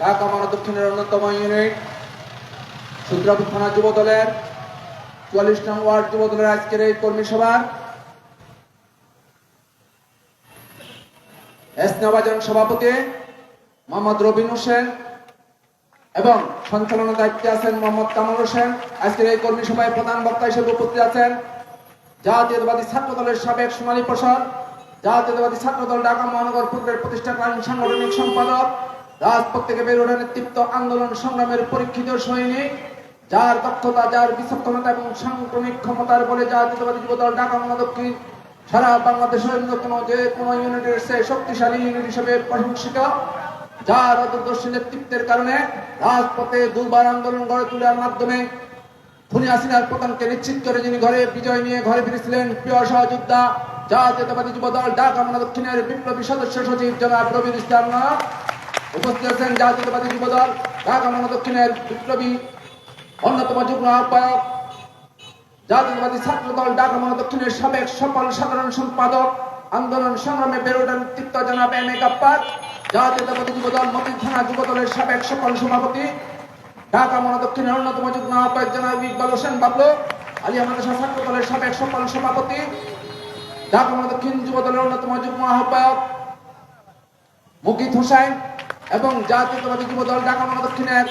ঢাকা মহানগর দক্ষিণের অন্যতম ইউনিট সূত্রাপুর থানা যুব দলের চুয়াল্লিশ নং ওয়ার্ড যুব দলের আজকের এই কর্মী সভার এসনাবাজান সভাপতি মোহাম্মদ রবিন হোসেন এবং সঞ্চালনা দায়িত্বে আছেন মোহাম্মদ কামাল হোসেন। আজকের এই কর্মী সভায় প্রধান বক্তা হিসেবে উপস্থিত আছেন জাতীয়তাবাদী ছাত্র দলের সাবেক সোনালী প্রসাদ, জাতীয়তাবাদী ছাত্র দল ঢাকা মহানগর পূর্বের প্রতিষ্ঠাকালীন সাংগঠনিক সম্পাদক রাজপথ থেকে বেরোনে নেতৃত্ব আন্দোলন সংগ্রামের পরীক্ষিত সৈনিক, যার দক্ষতা, যার বিচক্ষণতা এবং সাংক্রমিক ক্ষমতার বলে জাতীয়তাবাদী যুবদল ঢাকা মহাদক্ষিণ সারা বাংলাদেশের অন্যতম যে কোনো ইউনিটের সে শক্তিশালী ইউনিট হিসেবে প্রশংসিত, যার অদূরদর্শী নেতৃত্বের কারণে রাজপথে দুর্বার আন্দোলন গড়ে তোলার মাধ্যমে খুনি হাসিনার পতনকে নিশ্চিত করে যিনি ঘরে বিজয় নিয়ে ঘরে ফিরেছিলেন, প্রিয় সহযোদ্ধা, জাতীয়তাবাদী যুব দল ঢাকা মহানগর দক্ষিণের বিপ্লবী সদস্য সচিব জনাব রবির ইসলাম। উপস্থিত আছেন জাতীয়তাবাদী যুব দল ঢাকা মহানগর বিপ্লবী অন্যতম যুগ্ম আহ্বায়ক, জাতীয়তাবাদী ছাত্র দল ঢাকা মহানগর দক্ষিণের সাবেক সফল সাধারণ সম্পাদক, আন্দোলন সংগ্রামে বেরোটার নেতৃত্ব জনাব এম এ গাপ্পার, জাতীয়তাবাদী যুব দল মতিন থানা যুব দলের সাবেক সফল সভাপতি, ঢাকা মহানগর অন্যতম যুগ্ম আহ্বায়ক জনাব ইকবাল হোসেন বাবলু আলিয়া মাদ্রাসা ছাত্র দলের সাবেক সফল সভাপতি, ঢাকা মহানগর দক্ষিণ যুব দলের অন্যতম যুগ্ম আহ্বায়ক মুকিত হোসেন এবং জাতীয়তাবাদী যুব দল ঢাকা মহানগর দক্ষিণের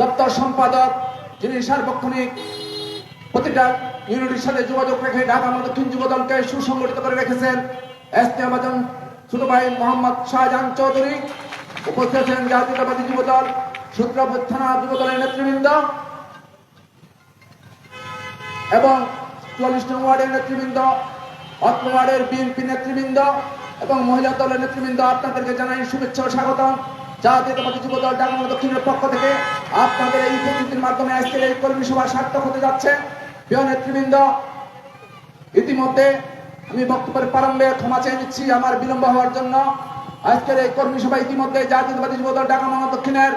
দপ্তর সম্পাদক, যিনি সার্বক্ষণিক প্রতিটা ইউনিটের সাথে যোগাযোগ রেখে ঢাকা মহানগর দক্ষিণ যুব দলকে সুসংগঠিত করে রেখেছেন এস এসতিয়াবাদন ছোট ভাই মোহাম্মদ শাহজাহান চৌধুরী, উপস্থিত আছেন জাতীয়তাবাদী যুব দল সূত্রপুর থানা যুব দলের নেতৃবৃন্দ এবং চুয়াল্লিশ ওয়ার্ডের নেতৃবৃন্দ, অত্র ওয়ার্ডের বিএনপি নেতৃবৃন্দ। এবং মহিলা দলের নেতৃবৃন্দ, আপনাদেরকে জানাই শুভেচ্ছা ও স্বাগতম। জাতীয়তাবাদী যুব দল ঢাকা দক্ষিণের পক্ষ থেকে আপনাদের এই উপস্থিতির মাধ্যমে আজকের এই কর্মী সভা সার্থক হতে যাচ্ছে। প্রিয় নেতৃবৃন্দ, ইতিমধ্যে আমি বক্তব্যের প্রারম্ভে ক্ষমা চেয়ে নিচ্ছি আমার বিলম্ব হওয়ার জন্য। আজকের এই কর্মী সভা ইতিমধ্যে জাতীয়তাবাদী যুব দল মহানগর দক্ষিণের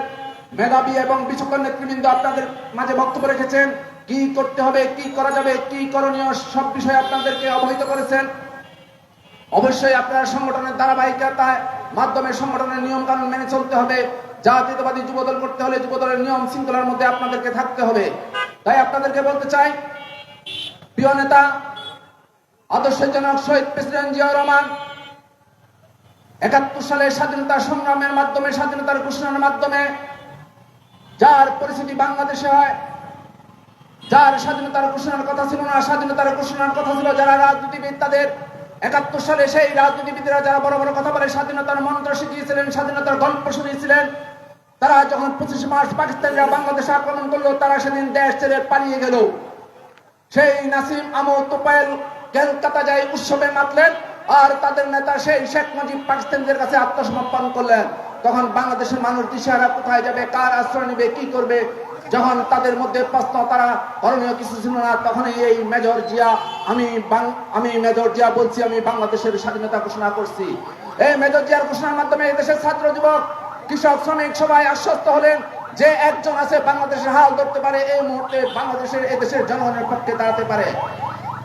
মেধাবী এবং বিচক্ষণ নেতৃবৃন্দ আপনাদের মাঝে বক্তব্য রেখেছেন। কি করতে হবে, কি করা যাবে, কি করণীয়, সব বিষয়ে আপনাদেরকে অবহিত করেছেন। অবশ্যই আপনারা সংগঠনের ধারাবাহিকতায়, মাধ্যমে সংগঠনের নিয়ম কানুন মেনে চলতে হবে। জাতীয়তাবাদী যুবদল করতে হলে যুবদলের নিয়ম শৃঙ্খলার মধ্যে আপনাদেরকে থাকতে হবে। তাই আপনাদেরকে বলতে চাই, প্রিয় নেতা, আদর্শজনক শহীদ প্রেসিডেন্ট জিয়া রহমান, একাত্তর সালের স্বাধীনতা সংগ্রামের মাধ্যমে, স্বাধীনতার ঘোষণার মাধ্যমে যার পরিস্থিতি বাংলাদেশে হয়, যার স্বাধীনতার ঘোষণার কথা ছিল না, স্বাধীনতার ঘোষণার কথা ছিল যারা রাজনীতিবিদ তাদের একাত্তর সালে সেই রাজনীতিবিদরা যারা বড় বড় কথা বলে, স্বাধীনতার মন্ত্র শিখিয়েছিলেন, স্বাধীনতার গল্প শুনিয়েছিলেন, তারা যখন পঁচিশ মার্চ পাকিস্তানিরা বাংলাদেশে আক্রমণ করল, তারা সেদিন দেশ ছেড়ে পালিয়ে গেল। সেই নাসিম আমো তোপায়েল ক্যালকাতা যাই উৎসবে মাতলেন, আর তাদের নেতা সেই শেখ মুজিব পাকিস্তানিদের কাছে আত্মসমর্পণ করলেন। তখন বাংলাদেশের মানুষ দিশারা কোথায় যাবে, কার আশ্রয় নেবে, কি করবে যখন তাদের মধ্যে প্রশ্ন, তারা করণীয় কিছু ছিল না তখন এই মেজর জিয়া, আমি আমি মেজর জিয়া বলছি, আমি বাংলাদেশের স্বাধীনতা ঘোষণা করছি। এই মেজর জিয়ার ঘোষণার মাধ্যমে দেশের ছাত্র যুবক, কৃষক, শ্রমিক সবাই আশ্বস্ত হলেন যে একজন আছে বাংলাদেশের হাল ধরতে পারে, এই মুহূর্তে বাংলাদেশের, এই দেশের জনগণের পক্ষে দাঁড়াতে পারে।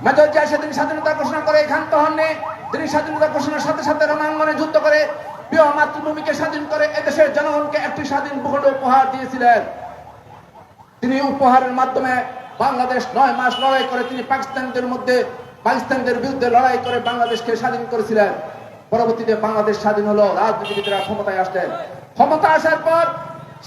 মেজর জিয়া সেদিন স্বাধীনতা ঘোষণা করে ক্ষান্ত হননি। তিনি স্বাধীনতা ঘোষণার সাথে সাথে রণাঙ্গনে যুদ্ধ করে প্রিয় মাতৃভূমিকে স্বাধীন করে এদেশের জনগণকে একটি স্বাধীন ভূখণ্ড উপহার দিয়েছিলেন। তিনি উপহারের মাধ্যমে বাংলাদেশ নয় মাস লড়াই করে তিনি পাকিস্তানদের মধ্যে পাকিস্তানদের বিরুদ্ধে লড়াই করে বাংলাদেশকে স্বাধীন করেছিলেন। পরবর্তীতে বাংলাদেশ স্বাধীন হলো, রাজনীতিবিদরা ক্ষমতায় আসলেন। ক্ষমতা আসার পর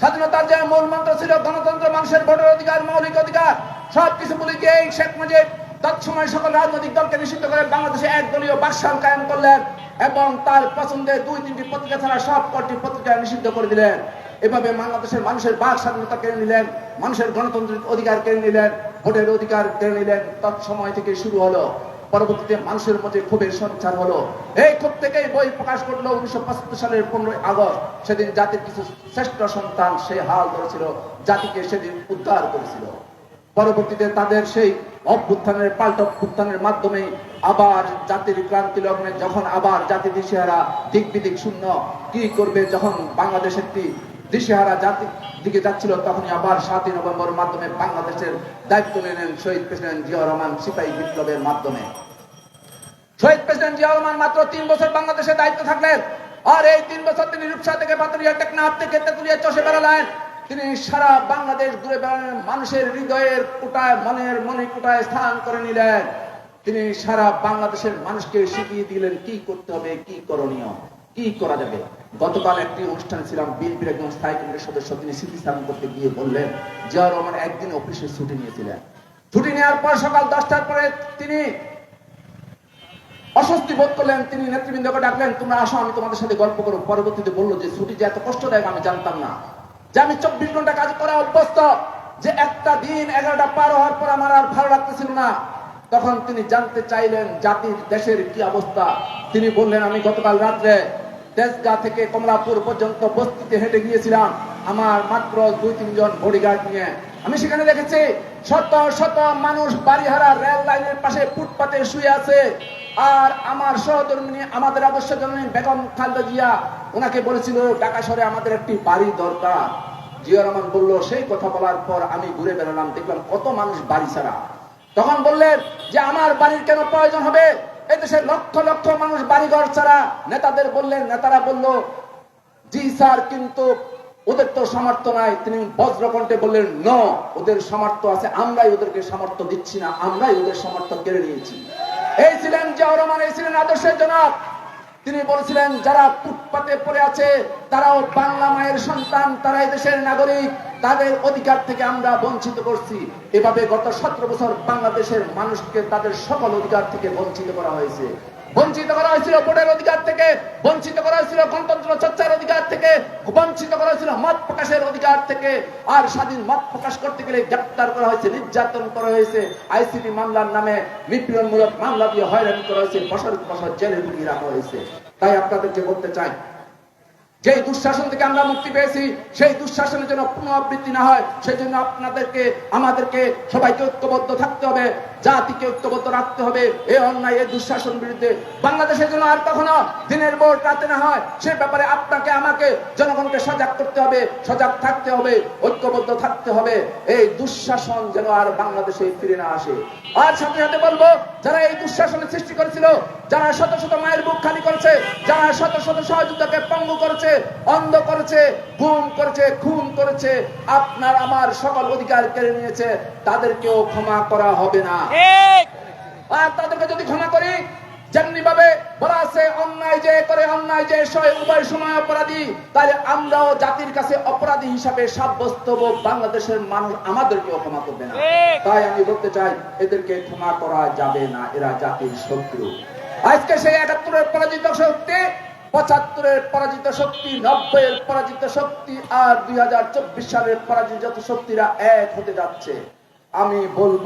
স্বাধীনতার যে মূল মন্ত্র ছিল, গণতন্ত্র মানুষের ভোটের অধিকার, মৌলিক অধিকার, সবকিছু বলে গিয়ে এই শেখ মুজিব তৎসময় সকল রাজনৈতিক দলকে নিষিদ্ধ করে বাংলাদেশে একদলীয় বাকশাল কায়েম করলেন এবং তার পছন্দের দুই তিনটি পত্রিকা ছাড়া সব কটি পত্রিকা নিষিদ্ধ করে দিলেন। এভাবে বাংলাদেশের মানুষের বাক স্বাধীনতা কেড়ে নিলেন। মানুষের গণতান্ত্রিক অধিকার কেড়ে নিলেন, ভোটের অধিকার কেড়ে নিলেন। তৎসময় থেকে শুরু হলো। পরবর্তীতে মানুষের মধ্যে ক্ষোভের সঞ্চার হলো। এই ক্ষোভ থেকেই বই প্রকাশ করল উনিশশো পঁচাত্তর সালের পনেরোই আগস্ট। সেদিন জাতির কিছু শ্রেষ্ঠ সন্তান সেই হাল ধরেছিল। জাতিকে সেদিন উদ্ধার করেছিল। পরবর্তীতে তাদের সেই অভ্যুত্থানের, পাল্টা অভ্যুত্থানের মাধ্যমে আবার জাতির ক্রান্তি লগ্নে যখন আবার জাতি দিশেহারা দিক বিদিক শূন্য কি করবে, যখন বাংলাদেশ একটি দিশেহারা জাতির দিকে যাচ্ছিল, তখনই আবার সাতই নভেম্বর মাধ্যমে বাংলাদেশের দায়িত্ব নিলেন শহীদ প্রেসিডেন্ট জিয়া রহমান সিপাহী বিপ্লবের মাধ্যমে। শহীদ প্রেসিডেন্ট জিয়া রহমান মাত্র তিন বছর বাংলাদেশে দায়িত্ব থাকলেন, আর এই তিন বছর তিনি রূপসা থেকে পাতুরিয়া টেকনাফ থেকে চষে বেড়ালেন। তিনি সারা বাংলাদেশ ঘুরে বেড়ালেন, মানুষের হৃদয়ের কোটায়, মনের মনে কোটায় স্থান করে নিলেন। তিনি সারা বাংলাদেশের মানুষকে শিখিয়ে দিলেন, কি করতে হবে, কি করণীয়। কি করা যাবে? গতকাল একটি অনুষ্ঠানে ছিলাম, বিএনপির একজন স্থায়ী কমিটির সদস্য তিনি স্মৃতিস্থাপন করতে গিয়ে বললেন জিয়া রহমান একদিন অফিসে ছুটি নিয়েছিলেন। ছুটি নেওয়ার পর সকাল দশটার পরে তিনি অস্বস্তি বোধ করলেন, তিনি নেতৃবৃন্দকে ডাকলেন, তোমরা আসো, আমি তোমাদের সাথে গল্প করো পরবর্তীতে বলল যে, ছুটি যে এত কষ্টদায়ক, আমি জানতাম না। যে আমি চব্বিশ ঘণ্টা কাজ করা অভ্যস্ত, যে একটা দিন এগারোটা পার হওয়ার পর আমার আর ভালো লাগতেছিল না। তখন তিনি জানতে চাইলেন, জাতির, দেশের কি অবস্থা। তিনি বললেন, আমি গতকাল রাত্রে তেজগা থেকে কমলাপুর পর্যন্ত বস্তিতে হেঁটে গিয়েছিলাম। আমার মাত্র দুই, তিনজন বডিগার্ড নিয়ে। আমি সেখানে দেখেছি, শত শত মানুষ বাড়িহারা রেল লাইনের পাশে ফুটপাতে শুয়ে আছে। আর আমার সহধর্মিনী, আমাদের আদর্শ জননী বেগম খালেদা জিয়া, ওনাকে বলেছিল, ঢাকা শহরে আমাদের একটি বাড়ি দরকার। জিয়া রহমান বলল, সেই কথা বলার পর আমি ঘুরে বেড়ালাম, দেখলাম কত মানুষ বাড়ি ছাড়া। তখন বললেন যে, আমার বাড়ির কেন প্রয়োজন হবে? এদেশের লক্ষ লক্ষ মানুষ বাড়িঘর ছাড়া নেতাদের বললেন, নেতারা বলল, জি স্যার, কিন্তু ওদের তো সামর্থ্য নাই। তিনি বজ্রকণ্ঠে বললেন, ন, ওদের সামর্থ্য আছে, আমরাই ওদেরকে সামর্থ্য দিচ্ছি না, আমরাই ওদের সামর্থ্য কেড়ে নিয়েছি। এই ছিলেন জিয়াউর রহমান, এই ছিলেন আদর্শের জনক তিনি বলেছিলেন, যারা ফুটপাতে পড়ে আছে, তারাও বাংলা মায়ের সন্তান, তারা দেশের নাগরিক, তাদের অধিকার থেকে আমরা বঞ্চিত করছি। এভাবে গত সতেরো বছর বাংলাদেশের মানুষকে তাদের সকল অধিকার থেকে বঞ্চিত করা হয়েছে। বঞ্চিত করা হয়েছিল ভোটের অধিকার থেকে, বঞ্চিত করা হয়েছিল গণতন্ত্র চর্চার অধিকার থেকে, বঞ্চিত করা হয়েছিল মত প্রকাশের অধিকার থেকে। আর স্বাধীন মত প্রকাশ করতে গেলে গ্রেপ্তার করা হয়েছে, নির্যাতন করা হয়েছে। আইসিটি মামলার নামে নিপীড়নমূলক মামলা দিয়ে হয়রানি করা হয়েছে বছর বছর জেলে ঢুকিয়ে রাখা হয়েছে। তাই আপনাদেরকে বলতে চাই যেই দুঃশাসন থেকে আমরা মুক্তি পেয়েছি, সেই দুঃশাসনের জন্য পুনরাবৃত্তি না হয় সেই জন্য আপনাদেরকে, আমাদেরকে সবাইকে ঐক্যবদ্ধ থাকতে হবে, জাতিকে ঐক্যবদ্ধ রাখতে হবে। এই অন্যায় এই দুঃশাসন বিরুদ্ধে। বাংলাদেশের জন্য আর কখনো দিনের ভোট রাতে না হয়, সে ব্যাপারে আপনাকে, আমাকে, জনগণকে সজাগ করতে হবে, সজাগ থাকতে হবে, ঐক্যবদ্ধ থাকতে হবে। এই দুঃশাসন যেন আর বাংলাদেশে ফিরে না আসে। আর সাথে সাথে বলব, যারা এই দুঃশাসনের সৃষ্টি করেছিল, যারা শত শত মায়ের বুক খালি করেছে, যারা শত শত সহযোগিতাকে পঙ্গু করেছে অন্ধ করেছে গুম করেছে খুন করেছে আপনার আমার সকল অধিকার কেড়ে নিয়েছে তাদেরকেও ক্ষমা করা হবে না। আর তাদেরকে যদি ক্ষমা করি যেমনি ভাবে বলা আছে অন্যায় যে করে অন্যায় যে সয় উভয় সময় অপরাধী তাহলে আমরাও জাতির কাছে অপরাধী হিসাবে সাব্যস্ত বাংলাদেশের মানুষ আমাদেরকেও ক্ষমা করবে না। তাই আমি বলতে চাই এদেরকে ক্ষমা করা যাবে না এরা জাতির শত্রু। আজকে সেই একাত্তরের পরাজিত শক্তি পঁচাত্তরের পরাজিত শক্তি, নব্বইয়ের পরাজিত শক্তি আর দুই সালের পরাজিত শক্তিরা এক হতে যাচ্ছে, আমি বলব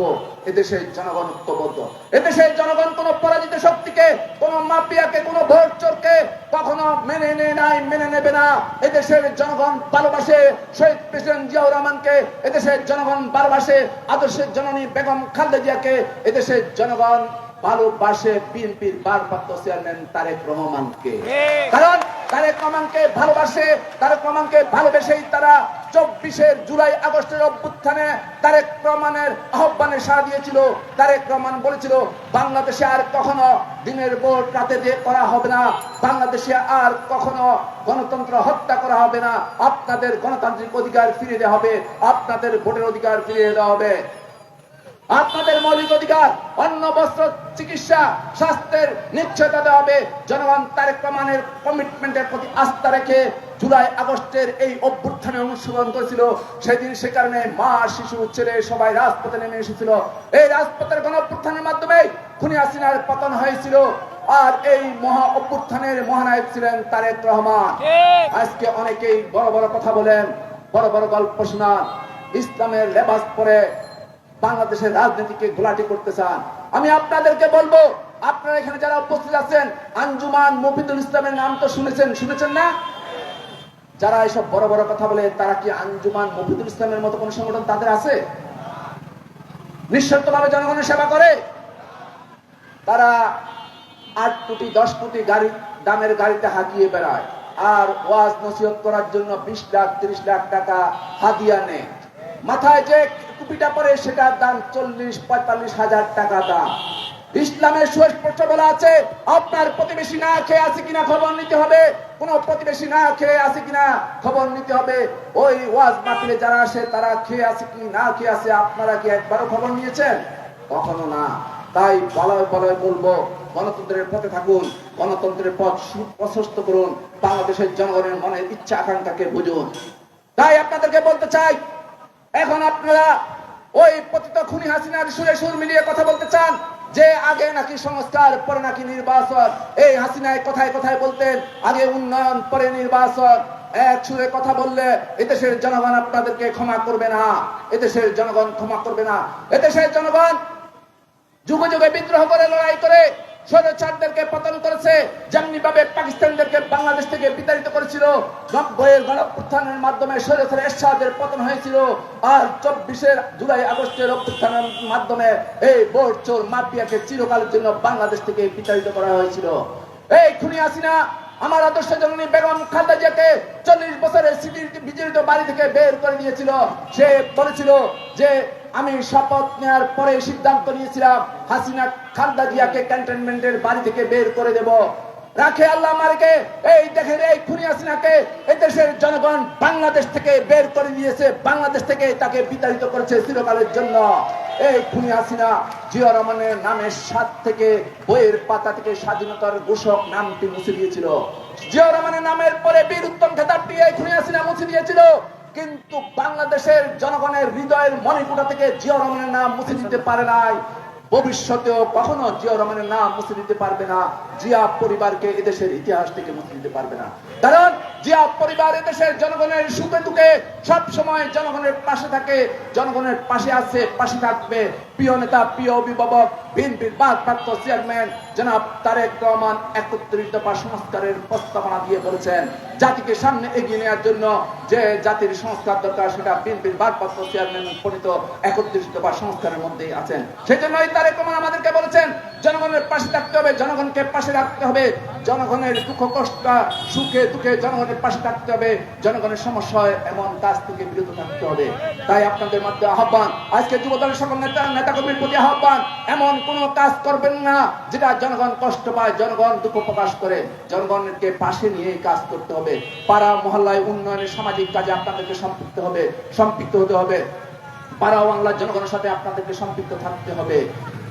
এদেশের জনগণ ঐক্যবদ্ধ। এদেশের জনগণ কোন পরাজিত শক্তিকে, কোন মাফিয়াকে, কোন ভোট চোরকে কখনো মেনে নেয় নাই, মেনে নেবে না। এদেশের জনগণ ভালোবাসে শহীদ প্রেসিডেন্ট জিয়াউর রহমানকে, এদেশের জনগণ ভালোবাসে আদর্শের জননী বেগম খালেদা জিয়াকে, এদেশের জনগণ ভালোবাসে বিএনপির ভারপ্রাপ্ত চেয়ারম্যান তারেক রহমানকে। কারণ তারেক রহমানকে ভালোবাসে তারেক রহমানকে ভালোবেসেই তারা চব্বিশের জুলাই আগস্টের অভ্যুত্থানে তারেক রহমানের আহ্বানে সাড়া দিয়েছিল। তারেক রহমান বলেছিল বাংলাদেশে আর কখনো দিনের ভোট রাতে দিয়ে করা হবে না। বাংলাদেশে আর কখনো গণতন্ত্র হত্যা করা হবে না। আপনাদের গণতান্ত্রিক অধিকার ফিরিয়ে দেওয়া হবে। আপনাদের ভোটের অধিকার ফিরিয়ে দেওয়া হবে। আপনাদের মৌলিক অধিকার অন্ন বস্ত্র চিকিৎসা স্বাস্থ্যের নিশ্চয়তা দেওয়া হবে। জনগণ তারেক রহমানের কমিটমেন্টের প্রতি আস্থা রেখে জুলাই আগস্টের এই অভ্যুত্থানে অংশগ্রহণ করেছিল। সেদিন সে কারণে মা শিশু ছেলে সবাই রাজপথে নেমে এসেছিল। এই রাজপথের গণ অভ্যুত্থানের মাধ্যমে খুনি হাসিনার পতন হয়েছিল। আর এই মহা অভ্যুত্থানের মহানায়ক ছিলেন তারেক রহমান। আজকে অনেকেই বড় বড় কথা বলেন বড় বড় গল্প শোনান। ইসলামের লেবাস পরে বাংলাদেশের রাজনীতিকে গোলাটি করতে চান। আমি আপনাদেরকে বলব, আপনারা এখানে যারা উপস্থিত আছেন, আঞ্জুমান মফিদুল ইসলামের নাম তো শুনেছেন শুনেছেন না? যারা এসব বড় বড় কথা বলে, তারা কি আঞ্জুমান মফিদুল ইসলামের মতো কোন সংগঠন তাদের আছে? নিঃশর্তভাবে জনগণের সেবা করে। তারা আট কোটি, দশ কোটি গাড়ি, দামের গাড়িতে হাতিয়ে বেড়ায়। আর ওয়াজ নসিহত করার জন্য বিশ লাখ, তিরিশ লাখ টাকা হাদিয়া নেয়। মাথায় যে টুপিটা পরে সেটার দাম চল্লিশ, পঁয়তাল্লিশ হাজার টাকা দাম। ইসলামের সুস্পষ্ট বলা আছে, আপনার প্রতিবেশী না খেয়ে আছে কিনা খবর নিতে হবে। কোন প্রতিবেশী না খেয়ে আছে কিনা খবর নিতে হবে। ওই ওয়াজ মাহফিলে যারা আসে, তারা খেয়ে আছে কি না খেয়ে আছে, আপনারা কি একবারও খবর নিয়েছেন? কখনো না। তাই বলয় বলয় বলব, গণতন্ত্রের পথে থাকুন, গণতন্ত্রের পথ প্রশস্ত করুন, বাংলাদেশের জনগণের মনের ইচ্ছা আকাঙ্ক্ষাকে বুঝুন। তাই আপনাদেরকে বলতে চাই এখন আপনারা ওই পতিত খুনি হাসিনার সুরে সুর মিলিয়ে কথা বলতে চান, যে আগে নাকি সংস্কার, পরে নাকি নির্বাচন। এই হাসিনায় কথায় কথায় বলতেন, আগে উন্নয়ন, পরে নির্বাচন। এক সুরে কথা বললে এদেশের জনগণ আপনাদেরকে ক্ষমা করবে না। এদেশের জনগণ ক্ষমা করবে না। এদেশের জনগণ যুগে যুগে বিদ্রোহ করে, লড়াই করে স্বৈরাচারদেরকে পতন করেছে, যেমনিভাবে পাকিস্তানদেরকে বাংলাদেশ থেকে বিতাড়িত করেছিল। মাধ্যমে এরশাদের পতন হয়েছিল। আর চব্বিশের জুলাই আগস্টের অভ্যুত্থানের মাধ্যমে এই বোর্ড চোর মাফিয়াকে চিরকালের জন্য বাংলাদেশ থেকে বিতাড়িত করা হয়েছিল। এই খুনি আসিনা আমার আদর্শ জননী বেগম খালেদা জিয়াকে চল্লিশ বছরের বিজড়িত বাড়ি থেকে বের করে দিয়েছিল। সে বলেছিল যে, আমি শপথ নেওয়ার পরে সিদ্ধান্ত নিয়েছিলাম হাসিনা খালেদা জিয়াকে ক্যান্টনমেন্টের বাড়ি থেকে বের করে দেব। রাখে আল্লাহ মালিকে, এই দেখেন, এই খুনি হাসিনাকে এই দেশের জনগণ বাংলাদেশ থেকে বের করে দিয়েছে। বাংলাদেশ থেকে তাকে বিতাড়িত করেছে চিরকালের জন্য। এই খুনি হাসিনা, জিয়া রহমানের নামের সাত থেকে বইয়ের পাতা থেকে স্বাধীনতার ঘোষক নামটি মুছে দিয়েছিল। জিয়া রহমানের নামের পরে বীর উত্তম খেতাবটি এই খুনি হাসিনা মুছে দিয়েছিল। কিন্তু বাংলাদেশের জনগণের হৃদয়ের মণিপুরা থেকে জিয়া রহমানের নাম মুছে দিতে পারে নাই। ভবিষ্যতেও কখনো জিয়া রহমানের নাম মুছে দিতে পারবে না। জিয়া পরিবারকে এদেশের ইতিহাস থেকে মুছে দিতে পারবে না। কারণ জিয়া পরিবার এদেশের জনগণের সুখে দুঃখে সবসময় জনগণের পাশে থাকে, জনগণের পাশে আছে, পাশে থাকবে। প্রিয় নেতা, প্রিয় অভিভাবক, বিএনপির ভারপ্রাপ্ত চেয়ারম্যান জনাব তারেক রহমান একত্রিত দফা সংস্কারের প্রস্তাবনা দিয়ে বলেছেন, জাতিকে সামনে এগিয়ে নেওয়ার জন্য যে জাতির সংস্কার দরকার সেটা বিএনপির ভারপ্রাপ্ত চেয়ারম্যান প্রণীত একত্রিশ দফা সংস্কারের মধ্যেই আছেন। সেই জন্যই তারেক রহমান আমাদেরকে বলেছেন জনগণের পাশে থাকতে হবে, জনগণকে পাশে রাখতে হবে। জনগণের দুঃখ, কষ্ট, সুখে দুঃখে জনগণের পাশে থাকতে হবে। জনগণের সমস্যা এমন কাজ থেকে বিরত থাকতে হবে। তাই আপনাদের মধ্যে আহ্বান, আজকে যুবদলের সকল নেতা, নেতাকর্মীর প্রতি আহ্বান, এমন কোন কাজ করবেন না যেটা জনগণ কষ্ট পায়, জনগণ দুঃখ প্রকাশ করে। জনগণকে পাশে নিয়ে কাজ করতে হবে। পাড়া, মহল্লায় উন্নয়নের সামাজিক কাজে আপনাদেরকে সম্পৃক্ত হবে, সম্পৃক্ত হতে হবে। পাড়া বাংলার জনগণের সাথে আপনাদেরকে সম্পৃক্ত থাকতে হবে।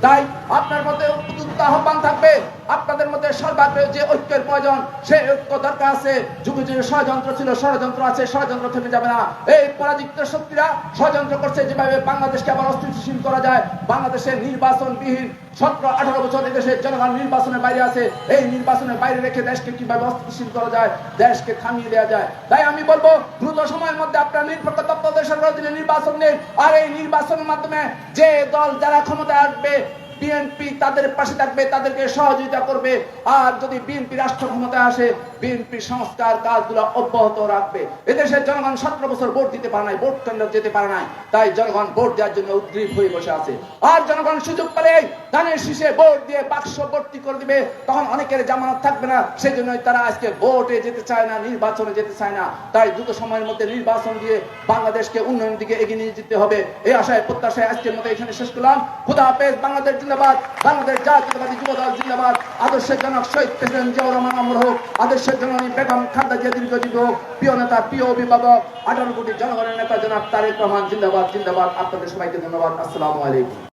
তাই আপনার মতে উদ্যুক্ত আহ্বান থাকবে। আপনাদের মধ্যে সর্বাগ্রে যে ঐক্যের প্রয়োজন, সেই ঐক্য দরকার আছে। যুগে যুগে ষড়যন্ত্র ছিল, ষড়যন্ত্র আছে, ষড়যন্ত্র থেমে যাবে না। এই পরাজিত শক্তিরা ষড়যন্ত্র করছে, যেভাবে বাংলাদেশকে আবার অস্থিতিশীল করা যায়। বাংলাদেশের নির্বাচনবিহীন সতেরো, আঠারো বছর দেশের জনগণ নির্বাচনের বাইরে আছে। এই নির্বাচনের বাইরে রেখে দেশকে কীভাবে অস্থিতিশীল করা যায়, দেশকে থামিয়ে দেওয়া যায়। তাই আমি বলব, দ্রুত সময়ের মধ্যে আপনার নিরপেক্ষ তত্ত্বাবধায়ক সরকার নির্বাচন নেই আর এই নির্বাচনের মাধ্যমে যে দল যারা ক্ষমতায় আসবে বিএনপি তাদের পাশে থাকবে, তাদেরকে সহযোগিতা করবে। আর যদি বিএনপি রাষ্ট্র ক্ষমতায় আসে বিএনপি সংস্কার কাজগুলো অব্যাহত রাখবে। এদেশের জনগণ সতেরো বছর ভোট দিতে পারে নাই, ভোট কেন্দ্র যেতে পারে নাই। তাই জনগণ ভোট দেওয়ার জন্য উদ্গ্রীব হয়ে বসে আছে। আর জনগণ সুযোগ পেলে ধানের শীষে ভোট দিয়ে বাক্স ভর্তি করে দিবে, তখন অনেকের জামানত থাকবে না। সেই জন্যই তারা আজকে ভোটে যেতে চায় না, নির্বাচনে যেতে চায় না। তাই দ্রুত সময়ের মধ্যে নির্বাচন দিয়ে বাংলাদেশকে উন্নয়নের দিকে এগিয়ে নিয়ে যেতে হবে। এই আশায়, প্রত্যাশায় আজকের মতো এখানে শেষ করলাম। খুদা হাফেজ, বাংলাদেশ জিন্দাবাদ। বাংলাদেশ জাতীয়তাবাদী যুব দল জিন্দাবাদ। আদর্শের জনক শহীদ প্রেসিডেন্ট জিয়াউর রহমান অমর হোক, আদর্শের জননী বেগম খালেদা জিয়া দীর্ঘজীবী হোক, প্রিয় নেতা, প্রিয় অভিভাবক, আঠারো কোটি জনগণের নেতা জনাব তারেক রহমান জিন্দাবাদ জিন্দাবাদ। আপনাদের সবাইকে ধন্যবাদ। আসসালামু আলাইকুম।